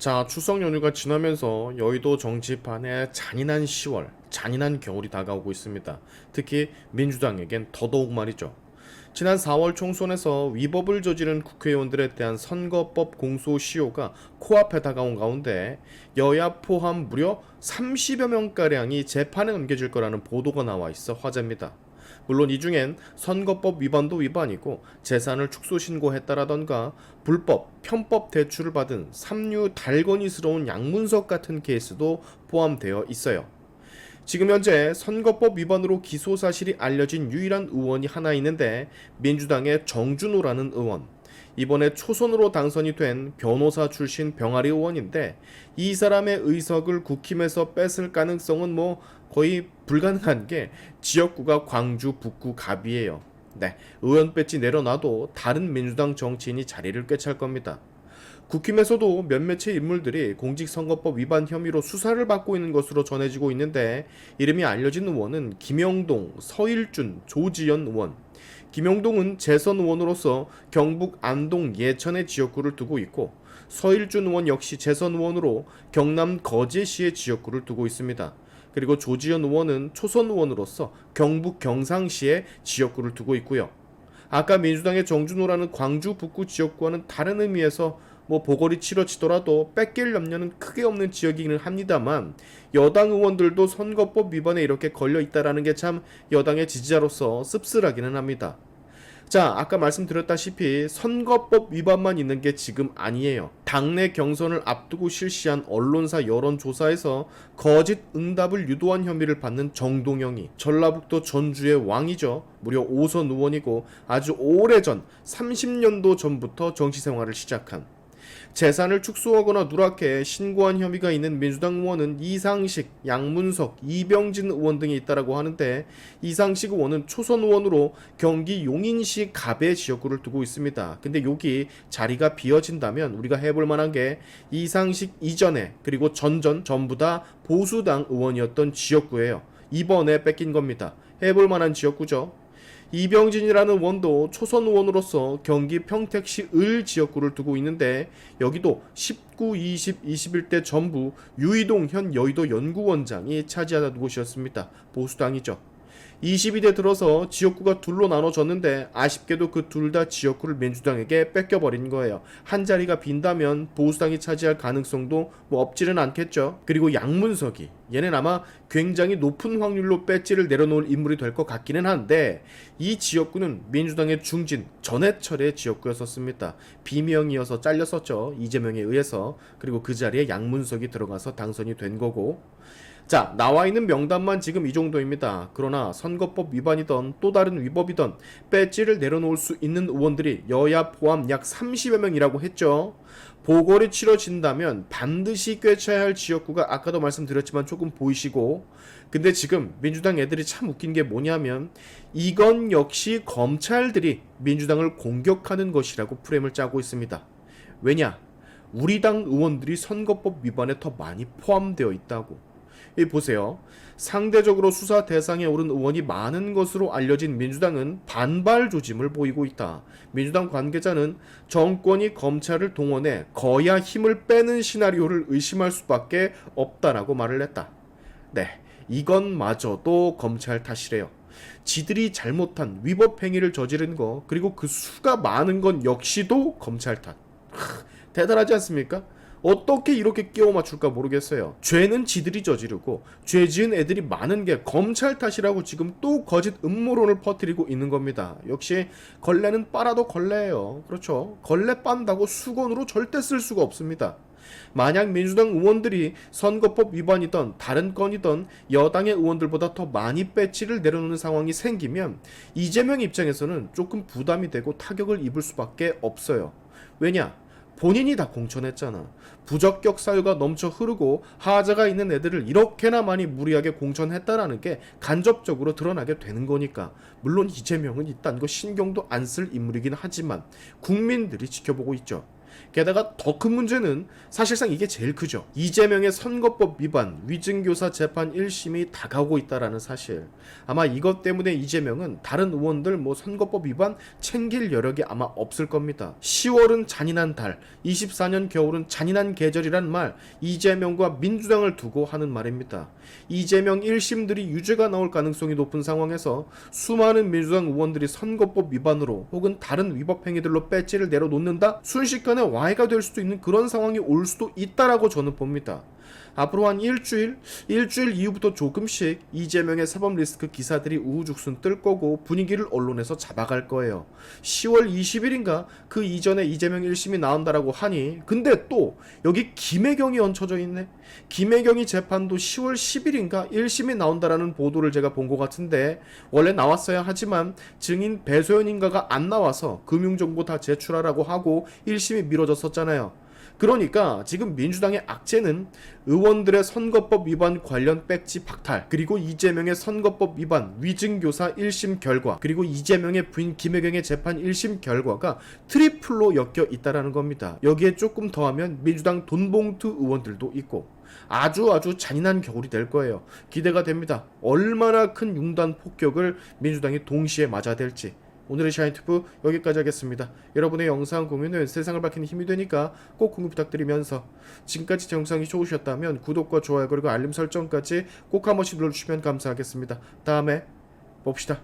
자, 추석 연휴가 지나면서 여의도 정치판에 잔인한 10월, 잔인한 겨울이 다가오고 있습니다. 특히 민주당에겐 더더욱 말이죠. 지난 4월 총선에서 위법을 저지른 국회의원들에 대한 선거법 공소 시효가 코앞에 다가온 가운데 여야 포함 무려 30여 명가량이 재판에 넘겨질 거라는 보도가 나와 있어 화제입니다. 물론 이 중엔 선거법 위반도 위반이고 재산을 축소 신고했다라던가 불법, 편법 대출을 받은 삼류 달건이스러운 양문석 같은 케이스도 포함되어 있어요. 지금 현재 선거법 위반으로 기소 사실이 알려진 유일한 의원이 하나 있는데 민주당의 정준호라는 의원. 이번에 초선으로 당선이 된 변호사 출신 병아리 의원인데 이 사람의 의석을 국힘에서 뺏을 가능성은 뭐 거의 불가능한 게 지역구가 광주 북구 갑이에요. 네, 의원 배지 내려놔도 다른 민주당 정치인이 자리를 꿰찰 겁니다. 국힘에서도 몇몇의 인물들이 공직선거법 위반 혐의로 수사를 받고 있는 것으로 전해지고 있는데 이름이 알려진 의원은 김영동, 서일준, 조지연 의원. 김영동은 재선 의원으로서 경북 안동 예천의 지역구를 두고 있고 서일준 의원 역시 재선 의원으로 경남 거제시의 지역구를 두고 있습니다. 그리고 조지연 의원은 초선 의원으로서 경북 경상시의 지역구를 두고 있고요. 아까 민주당의 정준호라는 광주 북구 지역구와는 다른 의미에서 뭐 보궐이 치러지더라도 뺏길 염려는 크게 없는 지역이기는 합니다만 여당 의원들도 선거법 위반에 이렇게 걸려 있다라는 게 참 여당의 지지자로서 씁쓸하기는 합니다. 자, 아까 말씀드렸다시피 선거법 위반만 있는 게 지금 아니에요. 당내 경선을 앞두고 실시한 언론사 여론조사에서 거짓 응답을 유도한 혐의를 받는 정동영이 전라북도 전주의 왕이죠. 무려 5선 의원이고 아주 오래전 30년도 전부터 정치 생활을 시작한 재산을 축소하거나 누락해 신고한 혐의가 있는 민주당 의원은 이상식, 양문석, 이병진 의원 등이 있다라고 하는데 이상식 의원은 초선 의원으로 경기 용인시 갑의 지역구를 두고 있습니다. 근데 여기 자리가 비어진다면 우리가 해볼 만한 게 이상식 이전에 그리고 전전 전부 다 보수당 의원이었던 지역구예요. 이번에 뺏긴 겁니다. 해볼 만한 지역구죠. 이병진이라는 원도 초선 의원으로서 경기 평택시 을 지역구를 두고 있는데 여기도 19, 20, 21대 전부 유이동 현 여의도 연구원장이 차지하는 곳이었습니다. 보수당이죠. 22대 들어서 지역구가 둘로 나눠졌는데 아쉽게도 그 둘 다 지역구를 민주당에게 뺏겨버린 거예요. 한 자리가 빈다면 보수당이 차지할 가능성도 뭐 없지는 않겠죠. 그리고 양문석이 얘는 아마 굉장히 높은 확률로 배지를 내려놓을 인물이 될 것 같기는 한데 이 지역구는 민주당의 중진 전해철의 지역구였었습니다. 비명이어서 잘렸었죠. 이재명에 의해서 그리고 그 자리에 양문석이 들어가서 당선이 된 거고 자, 나와 있는 명단만 지금 이 정도입니다. 그러나 선거법 위반이던 또 다른 위법이던 배지를 내려놓을 수 있는 의원들이 여야 포함 약 30여 명이라고 했죠. 보궐이 치러진다면 반드시 꿰쳐야 할 지역구가 아까도 말씀드렸지만 조금 보이시고 근데 지금 민주당 애들이 참 웃긴 게 뭐냐면 이건 역시 검찰들이 민주당을 공격하는 것이라고 프레임을 짜고 있습니다. 왜냐? 우리 당 의원들이 선거법 위반에 더 많이 포함되어 있다고. 이 보세요. 상대적으로 수사 대상에 오른 의원이 많은 것으로 알려진 민주당은 반발 조짐을 보이고 있다. 민주당 관계자는 정권이 검찰을 동원해 거야 힘을 빼는 시나리오를 의심할 수밖에 없다라고 말을 했다. 네, 이건마저도 검찰 탓이래요. 지들이 잘못한 위법 행위를 저지른 거 그리고 그 수가 많은 건 역시도 검찰 탓. 하, 대단하지 않습니까? 어떻게 이렇게 끼워 맞출까 모르겠어요. 죄는 지들이 저지르고 죄 지은 애들이 많은 게 검찰 탓이라고 지금 또 거짓 음모론을 퍼뜨리고 있는 겁니다. 역시 걸레는 빨아도 걸레예요. 그렇죠. 걸레 빤다고 수건으로 절대 쓸 수가 없습니다. 만약 민주당 의원들이 선거법 위반이던 다른 건이던 여당의 의원들보다 더 많이 배치를 내려놓는 상황이 생기면 이재명 입장에서는 조금 부담이 되고 타격을 입을 수밖에 없어요. 왜냐? 본인이 다 공천했잖아. 부적격 사유가 넘쳐 흐르고 하자가 있는 애들을 이렇게나 많이 무리하게 공천했다라는 게 간접적으로 드러나게 되는 거니까. 물론 이재명은 이딴 거 신경도 안 쓸 인물이긴 하지만 국민들이 지켜보고 있죠. 게다가 더 큰 문제는 사실상 이게 제일 크죠. 이재명의 선거법 위반, 위증교사 재판 1심이 다가오고 있다라는 사실. 아마 이것 때문에 이재명은 다른 의원들 뭐 선거법 위반 챙길 여력이 아마 없을 겁니다. 10월은 잔인한 달, 24년 겨울은 잔인한 계절이란 말 이재명과 민주당을 두고 하는 말입니다. 이재명 1심들이 유죄가 나올 가능성이 높은 상황에서 수많은 민주당 의원들이 선거법 위반으로 혹은 다른 위법 행위들로 배지를 내려놓는다? 순식 간에 와해가 될 수도 있는 그런 상황이 올 수도 있다라고 저는 봅니다. 앞으로 한 일주일, 일주일 이후부터 조금씩 이재명의 사법 리스크 기사들이 우후죽순 뜰 거고 분위기를 언론에서 잡아갈 거예요. 10월 20일인가 그 이전에 이재명 1심이 나온다라고 하니 근데 또 여기 김혜경이 얹혀져 있네. 김혜경이 재판도 10월 10일인가 1심이 나온다라는 보도를 제가 본 것 같은데 원래 나왔어야 하지만 증인 배소연인가가 안 나와서 금융정보 다 제출하라고 하고 1심이 미뤄졌었잖아요. 그러니까 지금 민주당의 악재는 의원들의 선거법 위반 관련 백지 박탈, 그리고 이재명의 선거법 위반 위증교사 1심 결과, 그리고 이재명의 부인 김혜경의 재판 1심 결과가 트리플로 엮여 있다라는 겁니다. 여기에 조금 더하면 민주당 돈봉투 의원들도 있고 아주 아주 잔인한 겨울이 될 거예요. 기대가 됩니다. 얼마나 큰 융단 폭격을 민주당이 동시에 맞아야 될지. 오늘의 샤인튜브 여기까지 하겠습니다. 여러분의 영상 공유는 세상을 밝히는 힘이 되니까 꼭 공유 부탁드리면서 지금까지 제 영상이 좋으셨다면 구독과 좋아요 그리고 알림 설정까지 꼭 한 번씩 눌러주시면 감사하겠습니다. 다음에 봅시다.